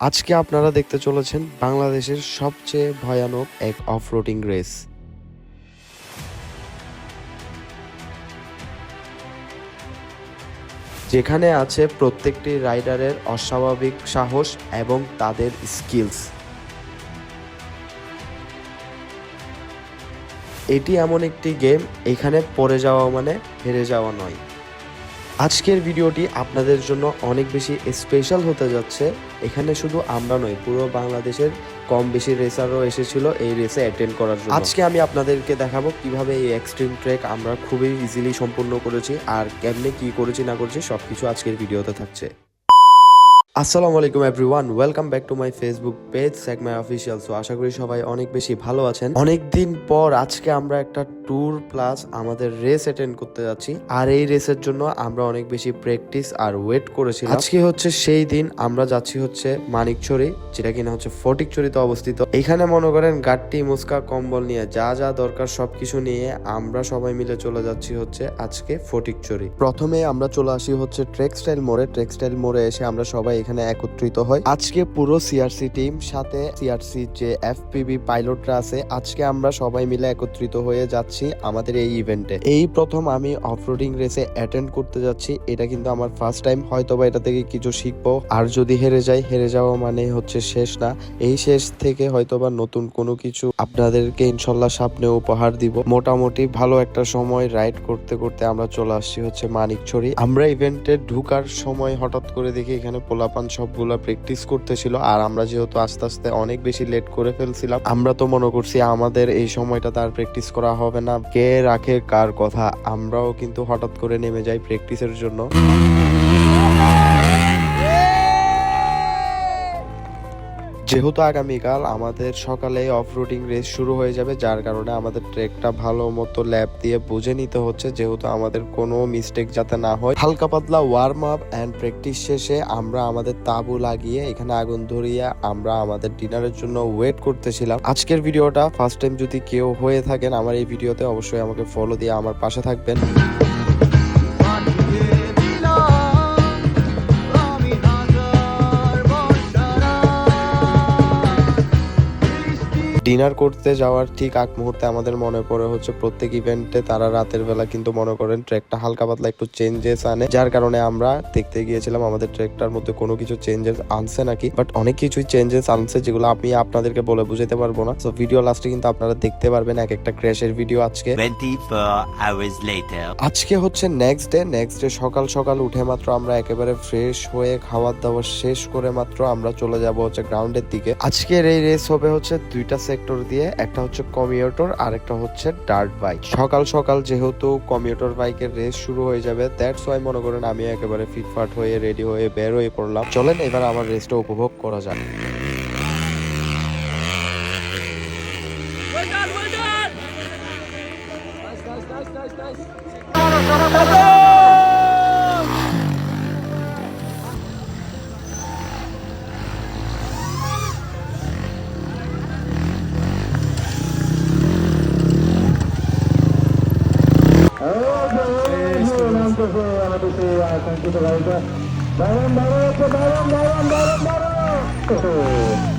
আজকে আপনারা দেখতে চলেছেন বাংলাদেশের সবচেয়ে ভয়ানক এক অফরোডিং রেস। যেখানে আছে প্রত্যেকটি রাইডারের অস্বাভাবিক সাহস এবং তাদের স্কিলস। এটি এমন একটি গেম, এখানে পড়ে যাওয়া মানে হেরে যাওয়া নয়। আজকের ভিডিওটি আপনাদের জন্য অনেক বেশি স্পেশাল হতে যাচ্ছে। এখানে শুধু আমরা নয়, পুরো বাংলাদেশের কম বেশি রেসারও এসেছিল এই রেসে অ্যাটেন্ড করার জন্য। আজকে আমি আপনাদেরকে দেখাবো কীভাবে এই এক্সট্রিম ট্রেক আমরা খুবই ইজিলি সম্পূর্ণ করেছি, আর কেমনে কি করেছি না করেছি সব কিছু আজকের ভিডিওতে থাকছে। আসসালামু আলাইকুম everyone welcome back to my Facebook page sec my official so আশা করি সবাই অনেক বেশি ভালো আছেন। অনেক দিন পর আজকে আমরা একটা ট্যুর প্লাস আমাদের রেস অ্যাটেন্ড করতে যাচ্ছি। আর এই রেসের জন্য আমরা অনেক বেশি প্র্যাকটিস আর ওয়েট করেছি আজকে হচ্ছে সেই দিন আমরা যাচ্ছি হচ্ছে মানিকছড়ি যেটা কিনা হচ্ছে ফটিকছড়িতে অবস্থিত। এখানে মনে করেন গাট্টি, মুস্কা, কম্বল নিয়ে যা যা দরকার সবকিছু নিয়ে আমরা সবাই মিলে চলে যাচ্ছি হচ্ছে আজকে ফটিকছড়ি প্রথমে আমরা চলে আসি হচ্ছে ট্রেক স্টাইল মোড়ে। ট্রেক স্টাইল মোড়ে এসে আমরা সবাই এখানে একত্রিত হয়। আজকে পুরো সিআরসি টিম সাথে সিআরসি যে এফপিবি পাইলটরা আছে, আজকে আমরা সবাই মিলে একত্রিত হয়ে যাচ্ছি আমাদের এই ইভেন্টে এই প্রথম আমি অফরোডিং রেসে অ্যাটেন্ড করতে যাচ্ছি। এটা কিন্তু আমার ফার্স্ট টাইম হয়তো বা এটা থেকে কিছু শিখব। আর যদি হেরে যাই, হেরে যাওয়া মানে হচ্ছে শেষ না। এই শেষ থেকে হয়তো বা নতুন কোনো কিছু আপনাদেরকে ইনশাল্লাহ সামনে উপহার দিব। মোটামুটি ভালো একটা সময় রাইড করতে করতে আমরা চলে আসছি হচ্ছে মানিকছড়ি। আমরা ইভেন্টে ঢুকার সময় হঠাৎ করে দেখি এখানে পোলাপান সবগুলা প্র্যাকটিস করতেছিল, আর আমরা যেহেতু আস্তে আস্তে অনেক বেশি লেট করে ফেলছিলাম, আমরা তো মনে করছি আমাদের এই সময়টা তার প্র্যাকটিস করা হবে না। কে রাখে, কার কথা, আমরাও কিন্তু হঠাৎ করে নেমে যাই প্র্যাকটিসের জন্য। যেহেতু আগামীকাল আমাদের সকালে অফরোডিং রেস শুরু হয়ে যাবে, যার কারণে আমাদের ট্রেকটা ভালো মতো ল্যাব দিয়ে বুঝে নিতে হচ্ছে, যেহেতু আমাদের কোনো মিস্টেক যাতে না হয়। হালকা পাতলা ওয়ার্ম আপ অ্যান্ড প্র্যাকটিস শেষে আমরা আমাদের তাবু লাগিয়ে এখানে আগুন ধরিয়ে আমরা আমাদের ডিনারের জন্য ওয়েট করতেছিলাম। আজকের ভিডিওটা ফার্স্ট টাইম যদি কেউ হয়ে থাকেন, আমার এই ভিডিওতে অবশ্যই আমাকে ফলো দিয়ে আমার পাশে থাকবেন। ডিনার করতে যাওয়ার ঠিক আগ মুহূর্তে আমাদের মনে পড়ে হচ্ছে প্রত্যেক ইভেন্টে তারা রাতের বেলা কিন্তু মনে করেন ট্রেকটা হালকা পাতলা একটু চেঞ্জেস আনে যার কারণে আমরা দেখতে গিয়েছিলাম আমাদের ট্রেকটার মধ্যে কোনো কিছু চেঞ্জেস আনছে নাকি বাট অনেক কিছুই চেঞ্জেস আনছে যেগুলো আমি আপনাদেরকে বলে বুঝাতে পারব না। সো ভিডিও লাস্টে কিন্তু আপনারা দেখতে পারবেন এক একটা ক্র্যাশের ভিডিও আজকে। 24 hours later. আজকে হচ্ছে নেক্সট ডে নেক্সট ডে সকাল সকাল উঠে মাত্র আমরা একেবারে ফ্রেশ হয়ে খাবার দাবার শেষ করে মাত্র আমরা চলে যাব হচ্ছে গ্রাউন্ডের দিকে। আজকের এই রেস হবে হচ্ছে দুইটা সেক্টর দিয়ে একটা হচ্ছে কমিউটর আর একটা হচ্ছে ডার্ট বাইক সকাল সকাল যেহেতু কমিউটর বাইকের রেস শুরু হয়ে যাবে দ্যাটস ওয়াই মনে করেন আমি একেবারে ফিটফাট হয়ে রেডি হয়ে বের হয়ে পড়লাম। চলেন এবার আমার রেসটা উপভোগ করা যাক। Thank you, Barang, barang, barang, barang, barang, barang.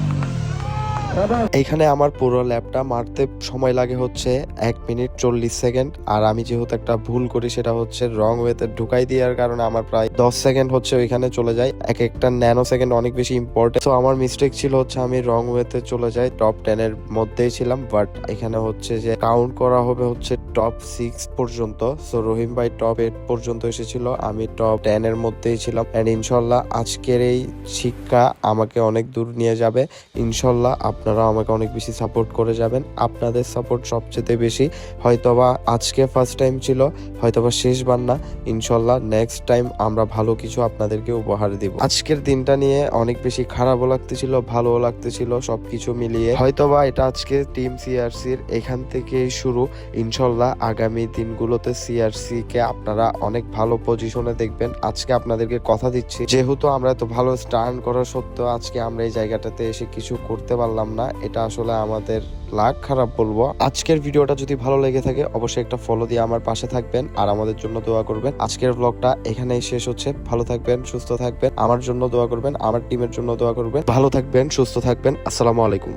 এইখানে আমার পুরো ল্যাবটা মারতে সময় লাগে হচ্ছে এক মিনিট চল্লিশ সেকেন্ড। আর আমি যেহেতু একটা ভুল করি, সেটা হচ্ছে রং ওয়েতে ঢুকাই দেওয়ার কারণে আমার প্রায় দশ সেকেন্ড হচ্ছে ওইখানে চলে যায়। এক একটা ন্যানো সেকেন্ড অনেক বেশি ইম্পর্টেন্ট তো আমার মিস্টেক ছিল হচ্ছে আমি রং ওয়েতে চলে যাই টপ টেন এর মধ্যেই ছিলাম। বাট এখানে হচ্ছে যে কাউন্ট করা হবে হচ্ছে টপ সিক্স পর্যন্ত। সো রহিম ভাই টপ এইট পর্যন্ত এসেছিল, আমি টপ টেন এর মধ্যেই ছিলাম। অ্যান্ড ইনশাল্লাহ আজকের এই শিক্ষা আমাকে অনেক দূর নিয়ে যাবে। ইনশাল্লাহ আপনারা আমাকে অনেক বেশি সাপোর্ট করে যাবেন। আপনাদের সাপোর্ট সবচেয়ে বেশি। হয়তোবা আজকে ফার্স্ট টাইম ছিল, হয়তোবা শেষবার না। ইনশাল্লাহ নেক্সট টাইম আমরা ভালো কিছু আপনাদেরকে উপহার দিব। আজকের দিনটা নিয়ে অনেক বেশি খারাপও লাগতেছিল, ভালোও লাগতেছিল সবকিছু মিলিয়ে। হয়তোবা এটা আজকে টিম সিআরসির এখান থেকেই শুরু। ইনশাল্লাহ আগামী দিনগুলোতে সিআরসি কে আপনারা অনেক ভালো পজিশনে দেখবেন। আজকে আপনাদেরকে কথা দিচ্ছি। যেহেতু আমরা এত ভালো স্টার্ন করা সত্ত্বেও আজকে আমরা এই জায়গাটাতে এসে কিছু করতে পারলাম না। না, এটা আসলে আমাদের লাখ খারাপ বলব। আজকের ভিডিওটা যদি ভালো লেগে থাকে, অবশ্যই একটা ফলো দিয়ে আমার পাশে থাকবেন আর আমাদের জন্য দোয়া করবেন। আজকের ব্লগটা এখানেই শেষ হচ্ছে। ভালো থাকবেন, সুস্থ থাকবেন, আমার জন্য দোয়া করবেন, আমার টিমের জন্য দোয়া করবেন। ভালো থাকবেন, সুস্থ থাকবেন। আসসালামু আলাইকুম।